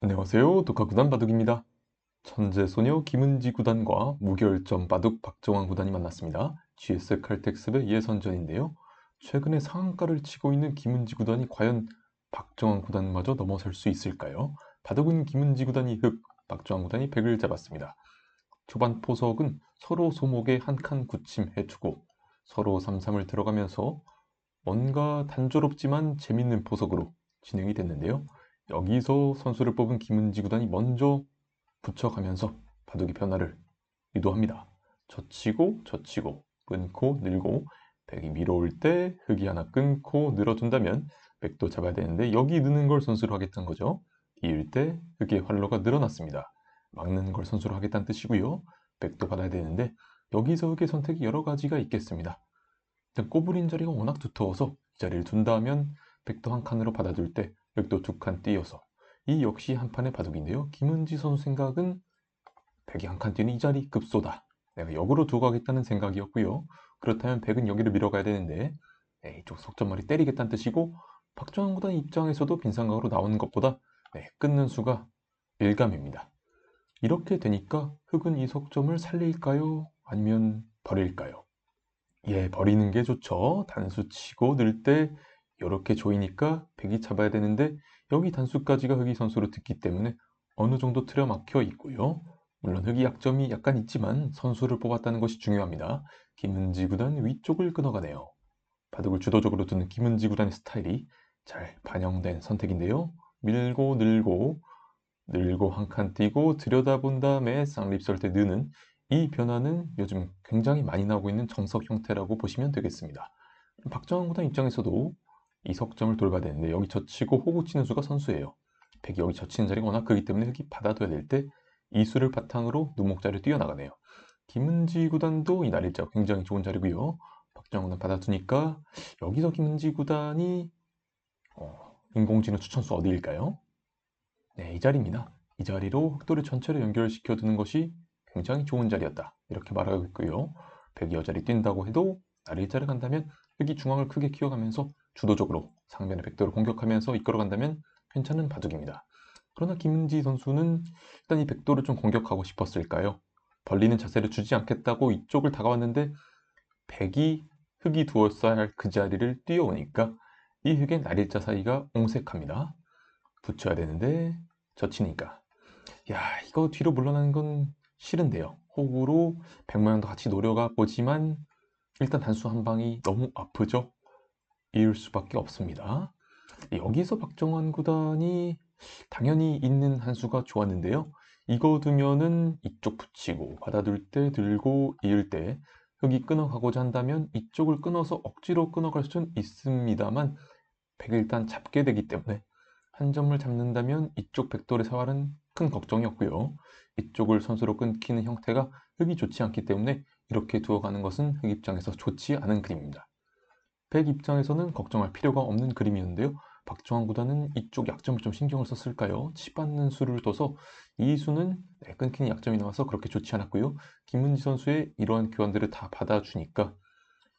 안녕하세요. 독학구단 바둑입니다. 천재소녀 김은지 구단과 무결점 바둑 박정환 구단이 만났습니다. GS 칼텍스의 예선전인데요. 최근에 상한가를 치고 있는 김은지 구단이 과연 박정환 구단마저 넘어설 수 있을까요? 바둑은 김은지 구단이 흑, 박정환 구단이 백을 잡았습니다. 초반 포석은 서로 소목에 한 칸 굳힘해주고 서로 삼삼을 들어가면서 뭔가 단조롭지만 재밌는 포석으로 진행이 됐는데요. 여기서 선수를 뽑은 김은지 구단이 먼저 붙여가면서 바둑의 변화를 유도합니다. 젖히고 젖히고 끊고 늘고 백이 밀어올 때 흙이 하나 끊고 늘어준다면 백도 잡아야 되는데 여기 느는 걸 선수로 하겠다는 거죠. 이을 때 흙의 활로가 늘어났습니다. 막는 걸 선수로 하겠다는 뜻이고요. 백도 받아야 되는데 여기서 흙의 선택이 여러 가지가 있겠습니다. 일단 꼬부린 자리가 워낙 두터워서 이 자리를 둔다 하면 백도 한 칸으로 받아둘 때 백도 두 칸 띄어서 이 역시 한 판의 바둑인데요. 김은지 선수 생각은 백이 한 칸 뛰는 이 자리 급소다. 내가 역으로 두고 가겠다는 생각이었고요. 그렇다면 백은 여기를 밀어가야 되는데 네, 이쪽 석점머리 때리겠다는 뜻이고 박정환 구단 입장에서도 빈상각으로 나오는 것보다 네, 끊는 수가 일감입니다. 이렇게 되니까 흑은 이 석점을 살릴까요? 아니면 버릴까요? 예, 버리는 게 좋죠. 단수 치고 늘 때 이렇게 조이니까 백이 잡아야 되는데 여기 단수까지가 흑이 선수로 듣기 때문에 어느 정도 틀어 막혀 있고요. 물론 흑이 약점이 약간 있지만 선수를 뽑았다는 것이 중요합니다. 김은지 구단 위쪽을 끊어가네요. 바둑을 주도적으로 두는 김은지 구단의 스타일이 잘 반영된 선택인데요. 밀고 늘고 늘고 한칸 띄고 들여다본 다음에 쌍립 설 때 느는 이 변화는 요즘 굉장히 많이 나오고 있는 정석 형태라고 보시면 되겠습니다. 박정환 구단 입장에서도 이 석점을 돌봐야 되는데 여기 젖히고 호구 치는 수가 선수예요. 백이 여기 젖히는 자리가 워낙 크기 때문에 흙이 받아둬야 될 때 이 수를 바탕으로 눈목자를 뛰어나가네요. 김은지 구단도 이 날일자 굉장히 좋은 자리고요. 구단 받아두니까 여기서 김은지 구단이 어, 인공지능 추천수 어디일까요? 네, 이 자리입니다. 이 자리로 흑도를 전체를 연결시켜 두는 것이 굉장히 좋은 자리였다. 이렇게 말하고 있고요. 백이 여자리 뛴다고 해도 날일자를 간다면 흑이 중앙을 크게 키워가면서 주도적으로 상변의 백도를 공격하면서 이끌어간다면 괜찮은 바둑입니다. 그러나 김은지 선수는 일단 이 백도를 좀 공격하고 싶었을까요? 벌리는 자세를 주지 않겠다고 이쪽을 다가왔는데 백이 흙이 두었어야 할 그 자리를 뛰어오니까 이 흙의 날일자 사이가 옹색합니다. 붙여야 되는데 젖히니까 야 이거 뒤로 물러나는 건 싫은데요. 호구로 백모양도 같이 노려가 보지만 일단 단수 한 방이 너무 아프죠. 이을 수밖에 없습니다. 여기서 박정환 구단이 당연히 있는 한 수가 좋았는데요. 이거 두면은 이쪽 붙이고 받아둘 때 들고 이을 때 흙이 끊어가고자 한다면 이쪽을 끊어서 억지로 끊어갈 수는 있습니다만 백을 일단 잡게 되기 때문에 한 점을 잡는다면 이쪽 백돌의 사활은 큰 걱정이 없고요. 이쪽을 선수로 끊기는 형태가 흙이 좋지 않기 때문에 이렇게 두어가는 것은 흙 입장에서 좋지 않은 그림입니다. 백 입장에서는 걱정할 필요가 없는 그림이었는데요. 박정환 구단은 이쪽 약점을 좀 신경을 썼을까요? 치받는 수를 둬서 이 수는 네, 끊기는 약점이 나와서 그렇게 좋지 않았고요. 김은지 선수의 이러한 교환들을 다 받아주니까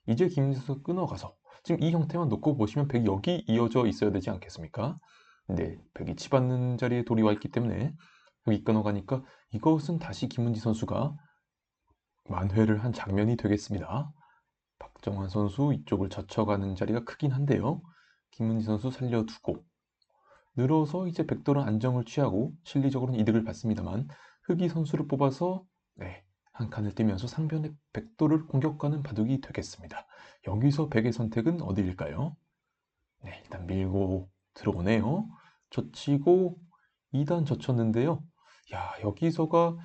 이제 김은지 선수 끊어가서 지금 이 형태만 놓고 보시면 백이 여기 이어져 있어야 되지 않겠습니까? 근데 백이 치받는 자리에 돌이 와 있기 때문에 여기 끊어가니까 이것은 다시 김은지 선수가 만회를 한 장면이 되겠습니다. 박정환 선수 이쪽을 젖혀가는 자리가 크긴 한데요. 김은지 선수 살려두고 늘어서 이제 백도는 안정을 취하고 실리적으로는 이득을 받습니다만 흑이 선수를 뽑아서 네, 한 칸을 띄면서 상변의 백도를 공격하는 바둑이 되겠습니다. 여기서 백의 선택은 어디일까요? 네, 일단 밀고 들어오네요. 젖히고 2단 젖혔는데요. 야, 여기서가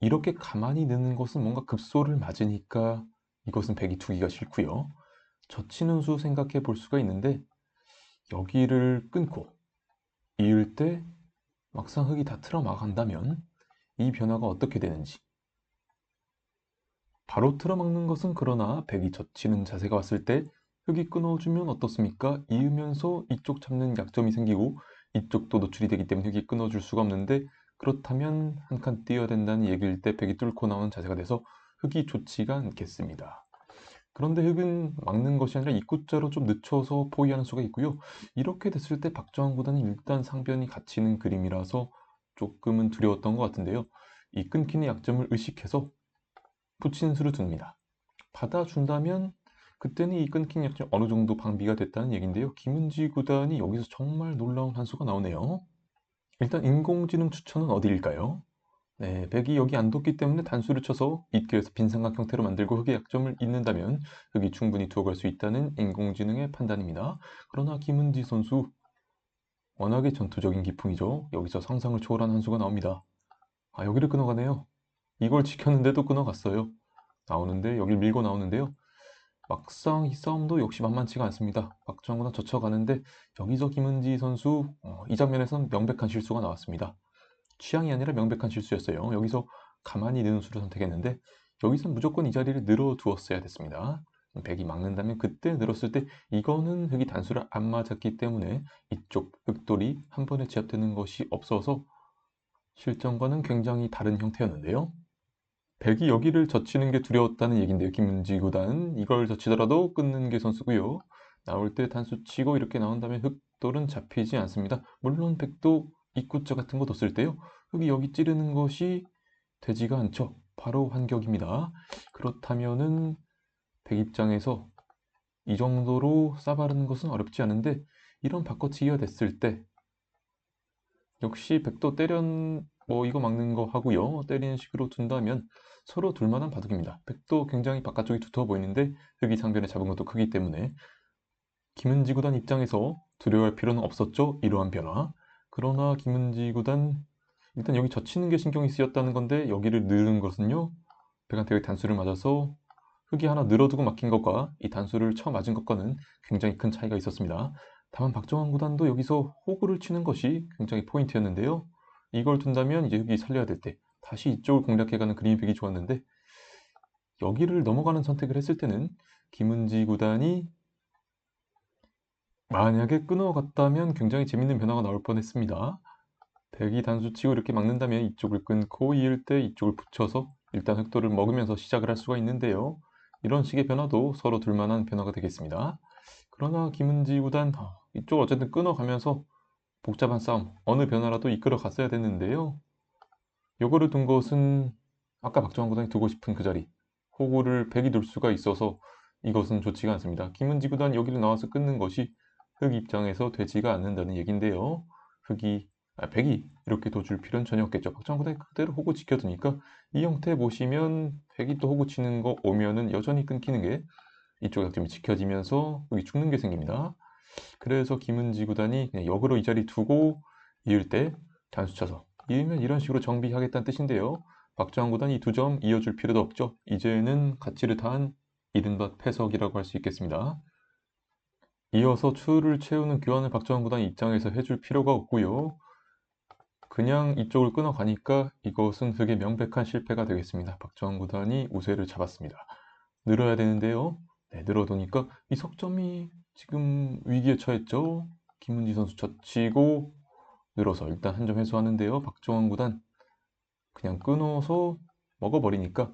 이렇게 가만히 느는 것은 뭔가 급소를 맞으니까 이것은 백이 두기가 싫고요. 젖히는 수 생각해 볼 수가 있는데 여기를 끊고 이을 때 막상 흙이 다 틀어막한다면 이 변화가 어떻게 되는지 바로 틀어막는 것은 그러나 백이 젖히는 자세가 왔을 때 흙이 끊어주면 어떻습니까? 이으면서 이쪽 잡는 약점이 생기고 이쪽도 노출이 되기 때문에 흙이 끊어줄 수가 없는데 그렇다면 한 칸 뛰어야 된다는 얘기일 때 백이 뚫고 나오는 자세가 돼서 흙이 좋지가 않겠습니다. 그런데 흙은 막는 것이 아니라 입구자로 좀 늦춰서 포위하는 수가 있고요. 이렇게 됐을 때 박정환 구단은 일단 상변이 갇히는 그림이라서 조금은 두려웠던 것 같은데요. 이 끊기는 약점을 의식해서 붙인 수를 둡니다. 받아준다면 그때는 이 끊긴 약점 어느 정도 방비가 됐다는 얘기인데요. 김은지 구단이 여기서 정말 놀라운 한 수가 나오네요. 일단 인공지능 추천은 어디일까요? 네, 백이 여기 안 뒀기 때문에 단수를 쳐서 잇길에서 빈 삼각 형태로 만들고 흙의 약점을 잇는다면 흙이 충분히 두어갈 수 있다는 인공지능의 판단입니다. 그러나 김은지 선수 워낙에 전투적인 기풍이죠. 여기서 상상을 초월한 한 수가 나옵니다. 아 여기를 끊어가네요. 이걸 지켰는데도 끊어갔어요. 나오는데 여길 밀고 나오는데요. 막상 이 싸움도 역시 만만치가 않습니다. 박정우가 젖혀가는데 여기서 김은지 선수 어, 이 장면에선 명백한 실수가 나왔습니다. 취향이 아니라 명백한 실수였어요. 여기서 가만히 느는 수를 선택했는데 여기선 무조건 이 자리를 늘어두었어야 됐습니다. 백이 막는다면 그때 늘었을 때 이거는 흙이 단수를 안 맞았기 때문에 이쪽 흙돌이 한 번에 제압되는 것이 없어서 실전과는 굉장히 다른 형태였는데요. 백이 여기를 젖히는 게 두려웠다는 얘긴데요. 김은지 구단은 이걸 젖히더라도 끊는 게 선수고요. 나올 때 단수 치고 이렇게 나온다면 흑돌은 잡히지 않습니다. 물론 백도 입구자 같은 거 뒀을 때요. 흙이 여기 찌르는 것이 되지가 않죠. 바로 환격입니다. 그렇다면은 백 입장에서 이 정도로 싸바르는 것은 어렵지 않은데 이런 바꿔치기가 됐을 때 역시 백도 때려 뭐 이거 막는 거 하고요. 때리는 식으로 둔다면 서로 둘만한 바둑입니다. 백도 굉장히 바깥쪽이 두터워 보이는데 흙이 상변에 잡은 것도 크기 때문에 김은지 구단 입장에서 두려워할 필요는 없었죠. 이러한 변화. 그러나 김은지 구단 일단 여기 젖히는 게 신경이 쓰였다는 건데 여기를 늘은 것은요. 백한테 단수를 맞아서 흙이 하나 늘어두고 막힌 것과 이 단수를 쳐 맞은 것과는 굉장히 큰 차이가 있었습니다. 다만 박정환 구단도 여기서 호구를 치는 것이 굉장히 포인트였는데요. 이걸 둔다면 이제 흙이 살려야 될 때 다시 이쪽을 공략해가는 그림이 되기 좋았는데 여기를 넘어가는 선택을 했을 때는 김은지 구단이 만약에 끊어갔다면 굉장히 재밌는 변화가 나올 뻔했습니다. 백이 단수 치고 이렇게 막는다면 이쪽을 끊고 이을 때 이쪽을 붙여서 일단 흑도를 먹으면서 시작을 할 수가 있는데요. 이런 식의 변화도 서로 둘만한 변화가 되겠습니다. 그러나 김은지 구단 어, 이쪽을 어쨌든 끊어가면서 복잡한 싸움 어느 변화라도 이끌어 갔어야 됐는데요. 요거를 둔 것은 아까 박정환 구단이 두고 싶은 그 자리 호구를 백이 둘 수가 있어서 이것은 좋지가 않습니다. 김은지 구단 여기를 나와서 끊는 것이 흑 입장에서 되지가 않는다는 얘긴데요. 흑이 아, 백이 이렇게 둬줄 필요는 전혀 없겠죠. 박정환 구단이 그대로 호구 지켜두니까 이 형태 보시면 백이 또 호구 치는 거 오면은 여전히 끊기는 게 이쪽 약점이 지켜지면서 여기 죽는 게 생깁니다. 그래서 김은지 구단이 그냥 역으로 이 자리 두고 이을 때 단수 쳐서 이으면 이런 식으로 정비하겠다는 뜻인데요. 박정환 구단이 두 점 이어줄 필요도 없죠. 이제는 가치를 다한 이른바 패석이라고 할 수 있겠습니다. 이어서 추를 채우는 교환을 박정환 구단 입장에서 해줄 필요가 없고요. 그냥 이쪽을 끊어가니까 이것은 흙의 명백한 실패가 되겠습니다. 박정환 구단이 우세를 잡았습니다. 늘어야 되는데요. 네, 늘어도니까 이 석점이 지금 위기에 처했죠. 김은지 선수 젖히고 늘어서 일단 한점 회수하는데요. 박정환 구단 그냥 끊어서 먹어버리니까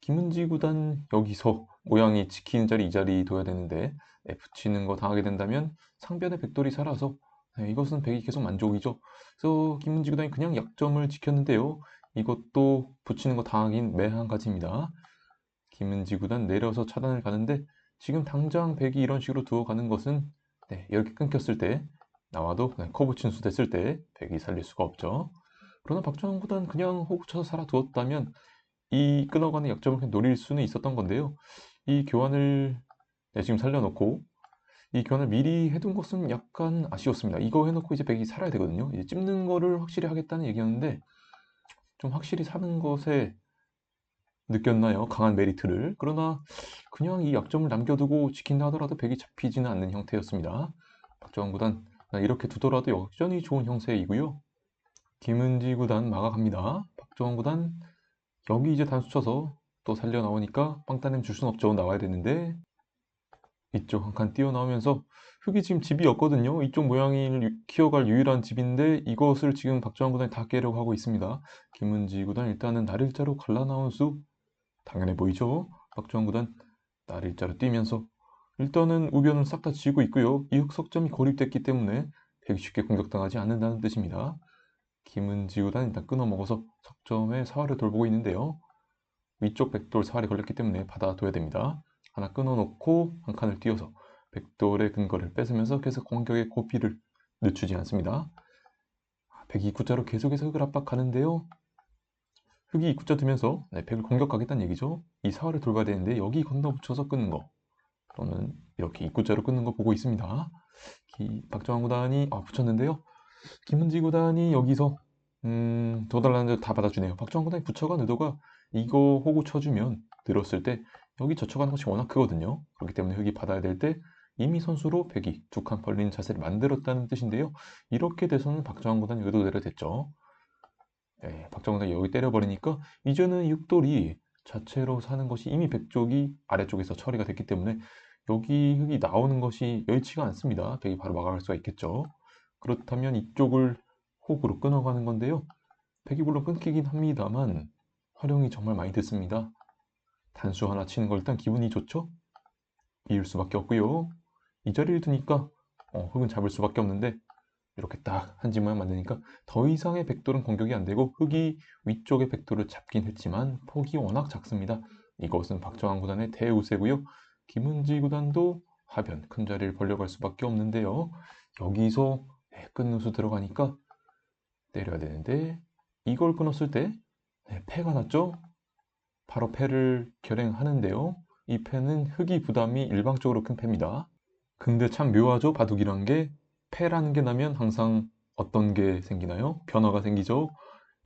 김은지 구단 여기서 모양이 지키는 자리 이 자리 둬야 되는데 네, 붙이는 거 당하게 된다면 상변의 백돌이 살아서 네, 이것은 백이 계속 만족이죠. 그래서 김은지 구단이 그냥 약점을 지켰는데요. 이것도 붙이는 거 당하긴 매한 가지입니다. 김은지 구단 내려서 차단을 가는데 지금 당장 백이 이런 식으로 두어 가는 것은 네, 이렇게 끊겼을 때 나와도 커브 친수 됐을 때 백이 살릴 수가 없죠. 그러나 박정환 구단 그냥 호구 쳐서 살아 두었다면 이 끊어가는 약점을 그냥 노릴 수는 있었던 건데요. 이 교환을 네, 지금 살려놓고 이 교환을 미리 해둔 것은 약간 아쉬웠습니다. 이거 해놓고 이제 백이 살아야 되거든요. 이제 찝는 거를 확실히 하겠다는 얘기였는데 좀 확실히 사는 것에 느꼈나요? 강한 메리트를. 그러나 그냥 이 약점을 남겨두고 지킨다 하더라도 백이 잡히지는 않는 형태였습니다. 박정환 구단 이렇게 두더라도 여전히 좋은 형세이고요. 김은지 구단 막아갑니다. 박정환 구단 여기 이제 단수 쳐서 또 살려 나오니까 빵따님 줄순 없죠. 나와야 되는데 이쪽 한 칸 뛰어나오면서 흙이 지금 집이었거든요. 이쪽 모양을 키워갈 유일한 집인데 이것을 지금 박정환 구단이 다 깨려고 하고 있습니다. 김은지 구단 일단은 날일자로 갈라 나온 수 당연해 보이죠. 박정환 구단 날 일자로 뛰면서 일단은 우변을 싹다 지우고 있고요. 이 흑석점이 고립됐기 때문에 되게 쉽게 공격당하지 않는다는 뜻입니다. 김은지 구단 일단 끊어먹어서 석점에 사활을 돌보고 있는데요. 위쪽 백돌 사활이 걸렸기 때문에 받아둬야 됩니다. 하나 끊어놓고 한 칸을 띄어서 백돌의 근거를 뺏으면서 계속 공격의 고삐를 늦추지 않습니다. 백이 입구자로 계속해서 흑을 압박하는데요. 흑이 입구자 두면서 네, 백을 공격하겠다는 얘기죠. 이 사활을 돌봐야 되는데 여기 건너붙여서 끊는 거 또는 이렇게 입구자로 끊는 거 보고 있습니다. 기, 박정환 구단이 아, 붙였는데요. 김은지 구단이 여기서 음, 더 달라는 대로 다 받아주네요. 박정환 구단이 붙여간 의도가 이거 호구 쳐주면 들었을 때 여기 젖혀가는 것이 워낙 크거든요. 그렇기 때문에 흑이 받아야 될 때 이미 선수로 백이 두 칸 벌리는 자세를 만들었다는 뜻인데요. 이렇게 돼서는 박정환 구단이 의도대로 됐죠. 네, 박정환 구단이 여기 때려버리니까 이제는 육돌이 자체로 사는 것이 이미 백쪽이 아래쪽에서 처리가 됐기 때문에 여기 흙이 나오는 것이 여의치가 않습니다. 백이 바로 막아갈 수가 있겠죠. 그렇다면 이쪽을 호구로 끊어가는 건데요. 백이 물론 끊기긴 합니다만 활용이 정말 많이 됐습니다. 단수 하나 치는 걸 일단 기분이 좋죠? 이을 수밖에 없고요. 이 자리를 두니까 어, 흙은 잡을 수밖에 없는데 이렇게 딱 한 지 모양 만드니까 더 이상의 백돌은 공격이 안 되고 흙이 위쪽의 백돌을 잡긴 했지만 폭이 워낙 작습니다. 이것은 박정환 구단의 대우세고요. 김은지 구단도 하변 큰 자리를 벌려갈 수밖에 없는데요. 여기서 네, 끊는 수 들어가니까 때려야 되는데 이걸 끊었을 때 네, 패가 났죠. 바로 패를 결행하는데요. 이 패는 흑이 부담이 일방적으로 큰 패입니다. 근데 참 묘하죠. 바둑이란 게 패라는 게 나면 항상 어떤 게 생기나요? 변화가 생기죠.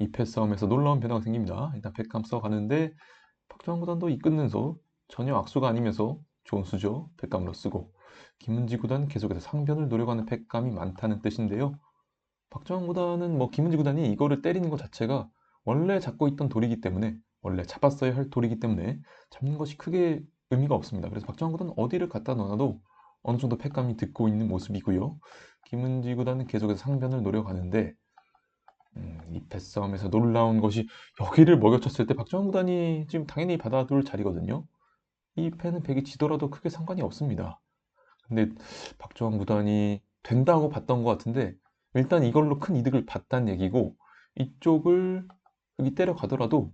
이 패 싸움에서 놀라운 변화가 생깁니다. 일단 패감 써가는데 박정환 구단도 이 끊는 수 전혀 악수가 아니면서 좋은 수죠. 패감으로 쓰고 김은지 구단 계속해서 상변을 노려가는 패감이 많다는 뜻인데요. 박정환 구단은 뭐 김은지 구단이 이거를 때리는 것 자체가 원래 잡고 있던 돌이기 때문에 원래 잡았어야 할 돌이기 때문에 잡는 것이 크게 의미가 없습니다. 그래서 박정환 구단은 어디를 갖다 넣어도 어느 정도 패감이 듣고 있는 모습이고요. 김은지 구단은 계속해서 상변을 노려가는데 음, 이 패싸움에서 놀라운 것이 여기를 먹여쳤을 때 박정환 구단이 지금 당연히 받아둘 자리거든요. 이 패는 백이 지더라도 크게 상관이 없습니다. 근데 박정환 구단이 된다고 봤던 것 같은데 일단 이걸로 큰 이득을 봤다는 얘기고 이쪽을 여기 때려가더라도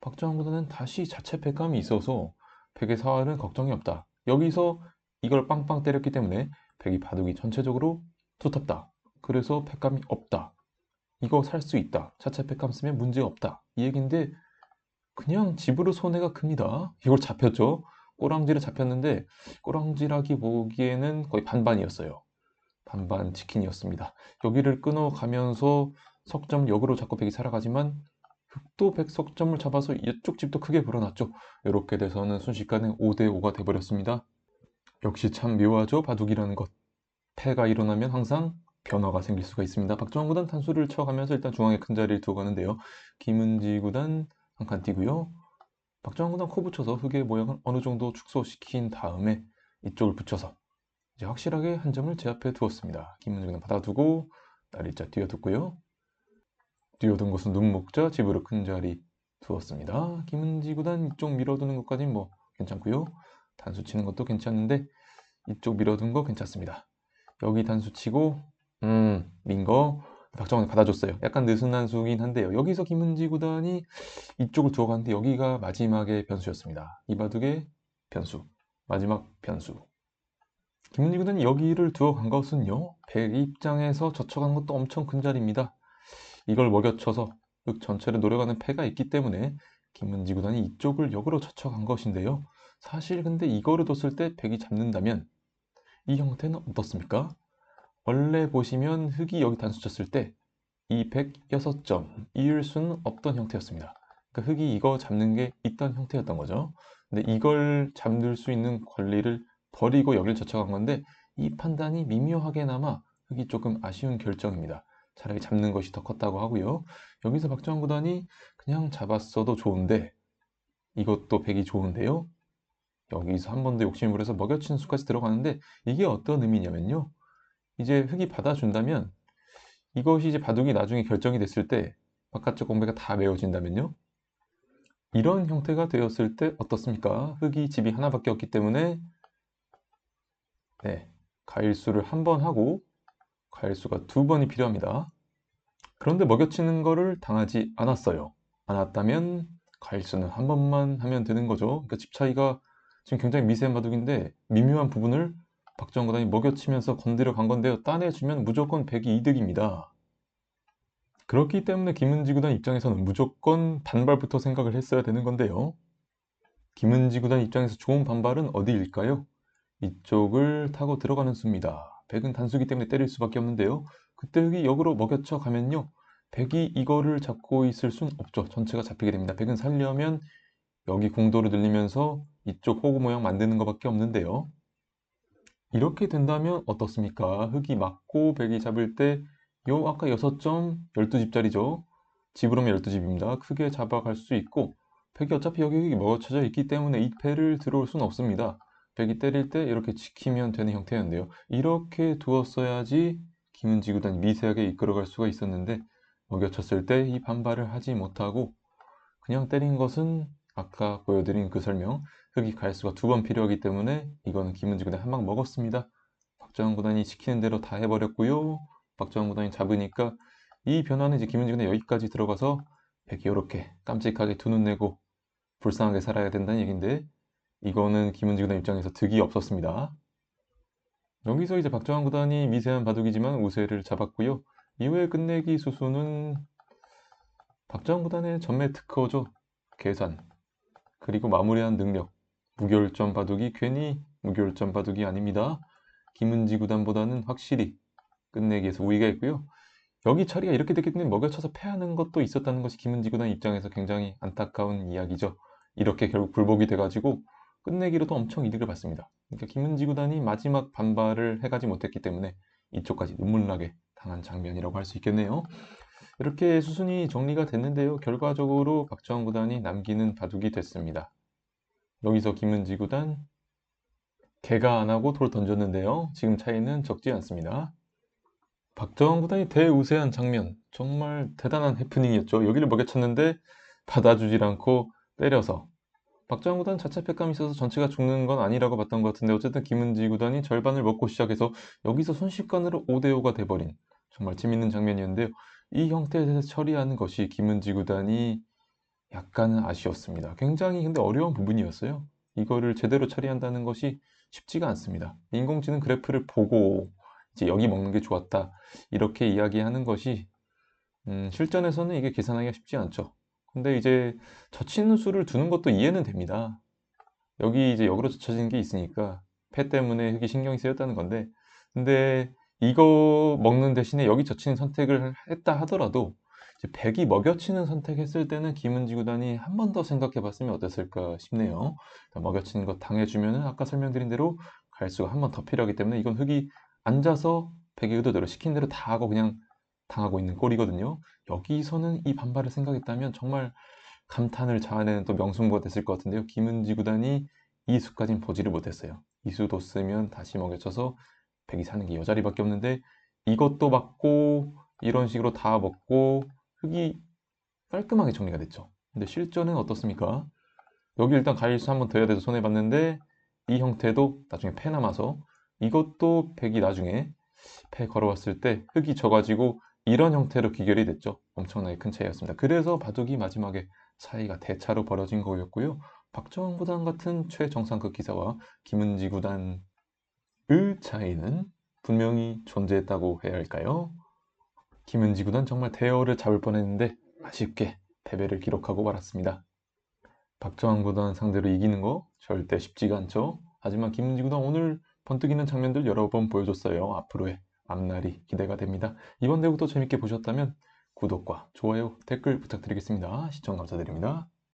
구단은 다시 자체 패감이 있어서 백의 사활은 걱정이 없다. 여기서 이걸 빵빵 때렸기 때문에 백이 바둑이 전체적으로 두텁다. 그래서 패감이 없다. 이거 살 수 있다. 자체 패감 쓰면 문제 없다. 이 얘기인데 그냥 집으로 손해가 큽니다. 이걸 잡혔죠. 꼬랑지를 잡혔는데 꼬랑지라기 보기에는 거의 반반이었어요. 반반 치킨이었습니다. 여기를 끊어가면서 석점 역으로 자꾸 백이 살아가지만 흑도 백 석점을 잡아서 이쪽 집도 크게 불어났죠. 이렇게 돼서는 순식간에 5대5가 돼버렸습니다. 역시 참 묘하죠. 바둑이라는 것. 패가 일어나면 항상 변화가 생길 수가 있습니다. 박정환 구단 탄수를 쳐가면서 일단 중앙에 큰 자리를 두고 가는데요. 김은지 구단 한 칸 뛰고요. 박정환 구단 코 붙여서 흑의 모양을 어느 정도 축소시킨 다음에 이쪽을 붙여서 이제 확실하게 한 점을 제 앞에 두었습니다. 김은지 구단 받아두고 날일자 뛰어뒀고요. 뛰어든 곳은 눈목자 집으로 큰 자리 두었습니다. 김은지 구단 이쪽 밀어두는 것까지는 뭐 괜찮고요. 단수 치는 것도 괜찮은데 이쪽 밀어둔 거 괜찮습니다. 여기 단수 치고 음 민거 박정환이 받아줬어요. 약간 느슨한 수긴 한데요. 여기서 김은지 구단이 이쪽을 두어갔는데 여기가 마지막의 변수였습니다. 이 바둑의 변수 마지막 변수 김은지 구단이 여기를 두어간 것은요. 백 입장에서 젖혀간 것도 엄청 큰 자리입니다. 이걸 먹여쳐서 흑 전체를 노려가는 패가 있기 때문에 김은지 구단이 이쪽을 역으로 젖혀간 것인데요. 사실 근데 이거를 뒀을 때 백이 잡는다면 이 형태는 어떻습니까? 원래 보시면 흑이 여기 단수 쳤을 때이 106점 이을 수는 없던 형태였습니다. 그러니까 흑이 이거 잡는 게 있던 형태였던 거죠. 근데 이걸 잡을 수 있는 권리를 버리고 여기를 젖혀간 건데 이 판단이 미묘하게나마 흑이 조금 아쉬운 결정입니다. 차라리 잡는 것이 더 컸다고 하고요. 여기서 박정환 구단이 그냥 잡았어도 좋은데 이것도 백이 좋은데요. 여기서 한 번 더 욕심을 부려서 먹여치는 수까지 들어가는데 이게 어떤 의미냐면요. 이제 흙이 받아준다면 이것이 이제 바둑이 나중에 결정이 됐을 때 바깥쪽 공백가 다 메워진다면요. 이런 형태가 되었을 때 어떻습니까? 흙이 집이 하나밖에 없기 때문에 네, 가일수를 한 번 하고 가일수가 두 번이 필요합니다. 그런데 먹여치는 거를 당하지 않았어요. 않았다면 가일수는 한 번만 하면 되는 거죠. 그러니까 집 차이가 지금 굉장히 미세한 바둑인데 미묘한 부분을 박정원 구단이 먹여치면서 건드려 간 건데요. 따내주면 무조건 100이 이득입니다. 그렇기 때문에 김은지 구단 입장에서는 무조건 반발부터 생각을 했어야 되는 건데요. 김은지 구단 입장에서 좋은 반발은 어디일까요? 이쪽을 타고 들어가는 수입니다. 백은 단수기 때문에 때릴 수밖에 없는데요. 그때 흙이 역으로 먹여쳐 가면요. 백이 이거를 잡고 있을 순 없죠. 전체가 잡히게 됩니다. 백은 살려면 여기 궁도를 늘리면서 이쪽 호구 모양 만드는 것밖에 없는데요. 이렇게 된다면 어떻습니까? 흙이 맞고 백이 잡을 때 요 아까 6점 12집짜리죠. 집으로 면 12집입니다. 크게 잡아갈 수 있고 백이 어차피 여기 먹어쳐져 있기 때문에 이 패를 들어올 수는 없습니다. 백이 때릴 때 이렇게 지키면 되는 형태였는데요. 이렇게 두었어야지 김은지 구단이 미세하게 이끌어갈 수가 있었는데 먹여쳤을 때 이 반발을 하지 못하고 그냥 때린 것은 아까 보여드린 그 설명 흙이 갈수가 두 번 필요하기 때문에 이거는 김은지 구단이 한방 먹었습니다. 박정환 구단이 시키는 대로 다 해버렸고요. 박정환 구단이 잡으니까 이 변화는 이제 김은지 구단이 여기까지 들어가서 백이 이렇게 깜찍하게 두 눈 내고 불쌍하게 살아야 된다는 얘기인데 이거는 김은지 구단 입장에서 득이 없었습니다. 여기서 이제 박정환 구단이 미세한 바둑이지만 우세를 잡았고요. 이후에 끝내기 수수는 박정환 구단의 전매 특허죠. 계산 그리고 마무리한 능력 무결점 바둑이 괜히 무결점 바둑이 아닙니다. 김은지 구단보다는 확실히 끝내기에서 우위가 있고요. 여기 처리가 이렇게 됐기 때문에 먹여쳐서 패하는 것도 있었다는 것이 김은지 구단 입장에서 굉장히 안타까운 이야기죠. 이렇게 결국 불복이 돼가지고 끝내기로도 엄청 이득을 받습니다. 그러니까 김은지 구단이 마지막 반발을 해가지 못했기 때문에 이쪽까지 눈물나게 당한 장면이라고 할 수 있겠네요. 이렇게 수순이 정리가 됐는데요. 결과적으로 박정환 구단이 남기는 바둑이 됐습니다. 여기서 김은지 구단 개가 안 하고 돌 던졌는데요. 지금 차이는 적지 않습니다. 박정환 구단이 대우세한 장면 정말 대단한 해프닝이었죠. 여기를 먹여쳤는데 받아주질 않고 때려서 박정환 구단 자체 패감이 있어서 전체가 죽는 건 아니라고 봤던 것 같은데 어쨌든 김은지 구단이 절반을 먹고 시작해서 여기서 순식간으로 5대5가 돼버린 정말 재밌는 장면이었는데요. 이 형태에서 처리하는 것이 김은지 구단이 약간은 아쉬웠습니다. 굉장히 근데 어려운 부분이었어요. 이거를 제대로 처리한다는 것이 쉽지가 않습니다. 인공지능 그래프를 보고 이제 여기 먹는 게 좋았다 이렇게 이야기하는 것이 음, 실전에서는 이게 계산하기가 쉽지 않죠. 근데 이제 젖히는 수를 두는 것도 이해는 됩니다. 여기 이제 역으로 젖혀진 게 있으니까 폐 때문에 흙이 신경이 쓰였다는 건데 근데 이거 먹는 대신에 여기 젖히는 선택을 했다 하더라도 이제 백이 먹여치는 선택했을 때는 김은지 구단이 한 번 더 생각해 봤으면 어땠을까 싶네요. 먹여치는 거 당해주면은 아까 설명드린 대로 갈수가 한 번 더 필요하기 때문에 이건 흙이 앉아서 백이 의도대로 시킨 대로 다 하고 그냥 당하고 있는 꼴이거든요. 여기서는 이 반발을 생각했다면 정말 감탄을 자아내는 또 명승부가 됐을 것 같은데요. 김은지 구단이 이 수까지는 보지를 못했어요. 이수 뒀으면 다시 먹여쳐서 백이 사는 게 여자리밖에 없는데 이것도 맞고 이런 식으로 다 먹고 흙이 깔끔하게 정리가 됐죠. 근데 실전은 어떻습니까? 여기 일단 가일수 한번 더 해야 돼서 손해봤는데 이 형태도 나중에 패 남아서 이것도 백이 나중에 패 걸어왔을 때 흙이 져가지고 이런 형태로 귀결이 됐죠. 엄청나게 큰 차이였습니다. 그래서 바둑이 마지막에 차이가 대차로 벌어진 거였고요. 박정환 구단 같은 최정상급 기사와 김은지 구단의 차이는 분명히 존재했다고 해야 할까요? 김은지 구단 정말 대어를 잡을 뻔했는데 아쉽게 패배를 기록하고 말았습니다. 박정환 구단 상대로 이기는 거 절대 쉽지가 않죠. 하지만 김은지 구단 오늘 번뜩이는 장면들 여러 번 보여줬어요. 앞으로의 앞날이 기대가 됩니다. 이번 대구도 재밌게 보셨다면 구독과 좋아요, 댓글 부탁드리겠습니다. 시청 감사드립니다.